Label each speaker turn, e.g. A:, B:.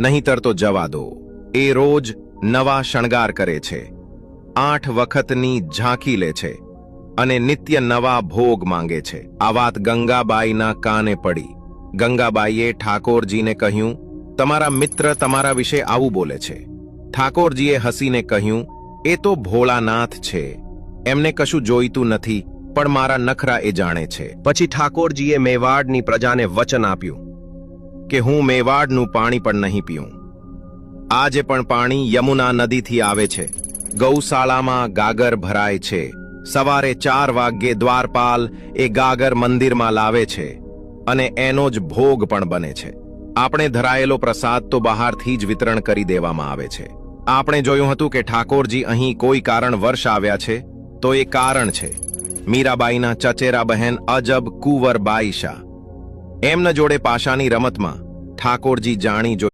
A: નહીંતર તો જવા દો. એ રોજ નવા શણગાર કરે છે. આઠ વખતની ઝાંખી લે છે અને નિત્ય નવા ભોગ માંગે છે. આ વાત ગંગાબાઈના કાને પડી. ગંગાબાઈએ ઠાકોરજીને કહ્યું, તમારા મિત્ર તમારા વિશે આવું બોલે છે. ઠાકોરજીએ હસીને કહ્યું, એ તો ભોળાનાથ છે. એમને કશું જોઈતું નથી, પણ મારા નખરા એ જાણે છે.
B: પછી ઠાકોરજીએ મેવાડની પ્રજાને વચન આપ્યું.
A: કે હું મેવાડનું પાણી પણ નહીં પીઉં. આજે પણ પાણી યમુના નદીથી આવે છે. ગૌશાળામાં ગાગર ભરાય છે. સવારે ચાર વાગ્યે દ્વારપાલ એ ગાગર મંદિરમાં લાવે છે અને એનો જ ભોગ પણ બને છે. આપણે ધરાયેલો પ્રસાદ તો બહારથી જ વિતરણ કરી દેવામાં આવે છે. આપણે જોયું હતું કે ઠાકોરજી અહીં કોઈ કારણ વર્ષ આવ્યા છે, તો એ કારણ છે. મીરાબાઈના ચચેરા બહેન અજબ કુંવર બાઈશા એમના જોડે પાશાની રમતમાં ઠાકોરજી જાણી જો